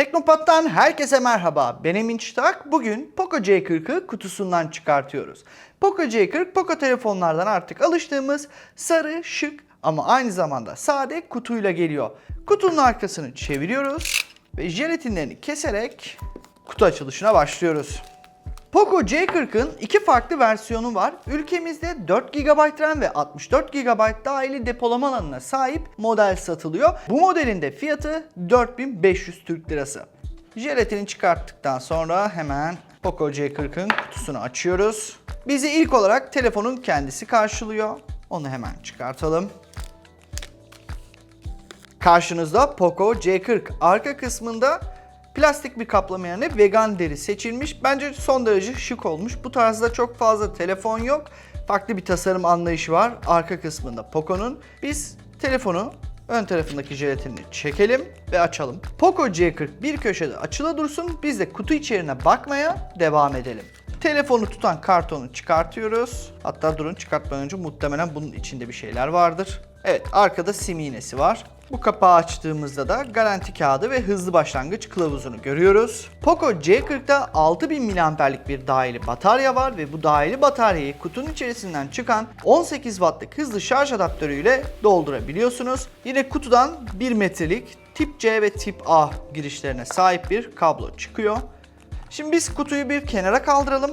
Teknopat'tan herkese merhaba. Ben Emin Çıtak. Bugün Poco C40'ı kutusundan çıkartıyoruz. Poco C40 Poco telefonlardan artık alıştığımız sarı, şık ama aynı zamanda sade kutuyla geliyor. Kutunun arkasını çeviriyoruz ve jelatinlerini keserek kutu açılışına başlıyoruz. Poco C40'ın iki farklı versiyonu var. Ülkemizde 4 GB RAM ve 64 GB dahili depolama alanına sahip model satılıyor. Bu modelin de fiyatı 4500 Türk Lirası. Jelatini çıkarttıktan sonra hemen Poco C40'ın kutusunu açıyoruz. Bizi ilk olarak telefonun kendisi karşılıyor. Onu hemen çıkartalım. Karşınızda Poco C40. Arka kısmında plastik bir kaplama yerine vegan deri seçilmiş. Bence son derece şık olmuş. Bu tarzda çok fazla telefon yok. Farklı bir tasarım anlayışı var arka kısmında Poco'nun. Biz telefonu ön tarafındaki jelatinini çekelim ve açalım. Poco C40 bir köşede açıla dursun. Biz de kutu içeriğine bakmaya devam edelim. Telefonu tutan kartonu çıkartıyoruz. Hatta durun çıkartmadan önce muhtemelen bunun içinde bir şeyler vardır. Evet arkada sim iğnesi var. Bu kapağı açtığımızda da garanti kağıdı ve hızlı başlangıç kılavuzunu görüyoruz. Poco C40'da 6000 mAh'lik bir dahili batarya var ve bu dahili bataryayı kutunun içerisinden çıkan 18 wattlık hızlı şarj adaptörüyle doldurabiliyorsunuz. Yine kutudan 1 metrelik tip C ve tip A girişlerine sahip bir kablo çıkıyor. Şimdi biz kutuyu bir kenara kaldıralım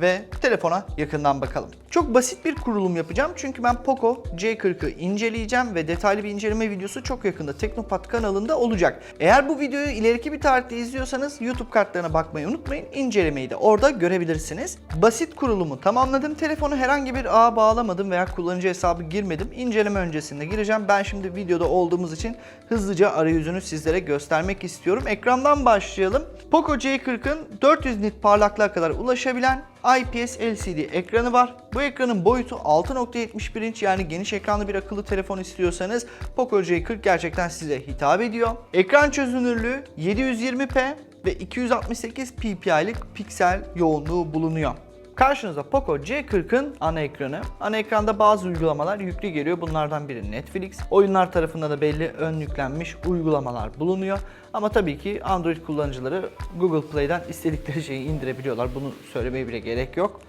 ve telefona yakından bakalım. Çok basit bir kurulum yapacağım çünkü ben Poco C40'ı inceleyeceğim ve detaylı bir inceleme videosu çok yakında Teknopat kanalında olacak. Eğer bu videoyu ileriki bir tarihte izliyorsanız YouTube kartlarına bakmayı unutmayın. İncelemeyi de orada görebilirsiniz. Basit kurulumu tamamladım. Telefonu herhangi bir ağa bağlamadım veya kullanıcı hesabı girmedim. İnceleme öncesinde gireceğim. Ben şimdi videoda olduğumuz için hızlıca arayüzünü sizlere göstermek istiyorum. Ekrandan başlayalım. Poco C40'ın 400 nit parlaklığa kadar ulaşabilen IPS LCD ekranı var. Bu ekranın boyutu 6.71 inç yani geniş ekranlı bir akıllı telefon istiyorsanız Poco C40 gerçekten size hitap ediyor. Ekran çözünürlüğü 720p ve 268 ppi'lik piksel yoğunluğu bulunuyor. Karşınızda Poco C40'ın ana ekranı. Ana ekranda bazı uygulamalar yüklü geliyor. Bunlardan biri Netflix. Oyunlar tarafında da belli ön yüklenmiş uygulamalar bulunuyor. Ama tabii ki Android kullanıcıları Google Play'den istedikleri şeyi indirebiliyorlar. Bunu söylemeye bile gerek yok.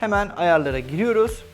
Hemen ayarlara giriyoruz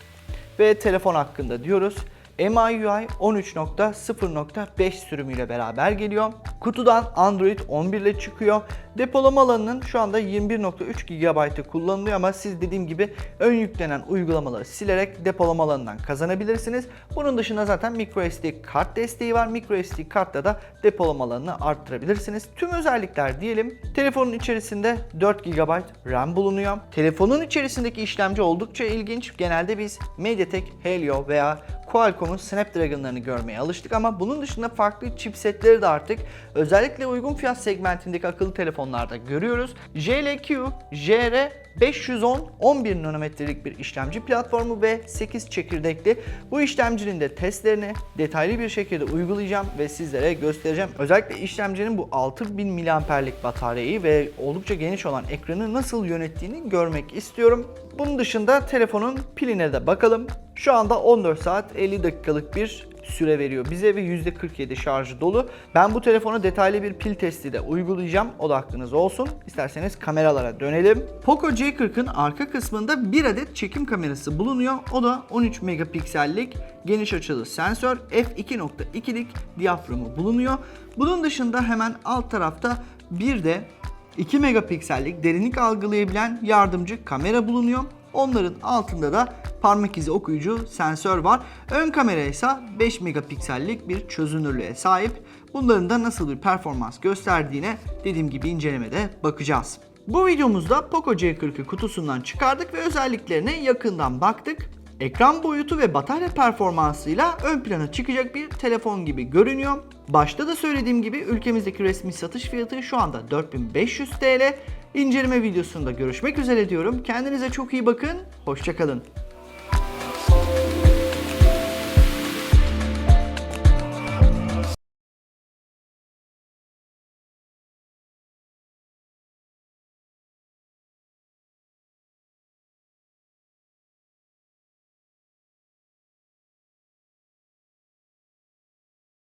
ve telefon hakkında diyoruz. MIUI 13.0.5 sürümüyle beraber geliyor. Kutudan Android 11 ile çıkıyor. Depolama alanının şu anda 21.3 GB'ı kullanılıyor ama siz dediğim gibi ön yüklenen uygulamaları silerek depolama alanından kazanabilirsiniz. Bunun dışında zaten microSD kart desteği var. microSD kartla da depolama alanını arttırabilirsiniz. Tüm özellikler diyelim. Telefonun içerisinde 4 GB RAM bulunuyor. Telefonun içerisindeki işlemci oldukça ilginç. Genelde biz MediaTek Helio veya Qualcomm'un Snapdragon'larını görmeye alıştık ama bunun dışında farklı chipsetleri de artık özellikle uygun fiyat segmentindeki akıllı telefonlarda görüyoruz. JLQ, JR 510 11 nanometrelik bir işlemci platformu ve 8 çekirdekli. Bu işlemcinin de testlerini detaylı bir şekilde uygulayacağım ve sizlere göstereceğim. Özellikle işlemcinin bu 6000 mAh'lik bataryayı ve oldukça geniş olan ekranı nasıl yönettiğini görmek istiyorum. Bunun dışında telefonun piline de bakalım. Şu anda 14 saat 50 dakikalık bir süre veriyor bize ve %47 şarjı dolu. Ben bu telefona detaylı bir pil testi de uygulayacağım. O da aklınız olsun. İsterseniz kameralara dönelim. Poco C40'ın arka kısmında bir adet çekim kamerası bulunuyor. O da 13 megapiksellik geniş açılı sensör f2.2'lik diyaframı bulunuyor. Bunun dışında hemen alt tarafta bir de 2 megapiksellik derinlik algılayabilen yardımcı kamera bulunuyor. Onların altında da parmak izi okuyucu sensör var. Ön kamera ise 5 megapiksellik bir çözünürlüğe sahip. Bunların da nasıl bir performans gösterdiğine dediğim gibi incelemede bakacağız. Bu videomuzda Poco C40'ı kutusundan çıkardık ve özelliklerine yakından baktık. Ekran boyutu ve batarya performansıyla ön plana çıkacak bir telefon gibi görünüyor. Başta da söylediğim gibi ülkemizdeki resmi satış fiyatı şu anda 4500 TL. İnceleme videosunda görüşmek üzere diyorum. Kendinize çok iyi bakın. Hoşçakalın.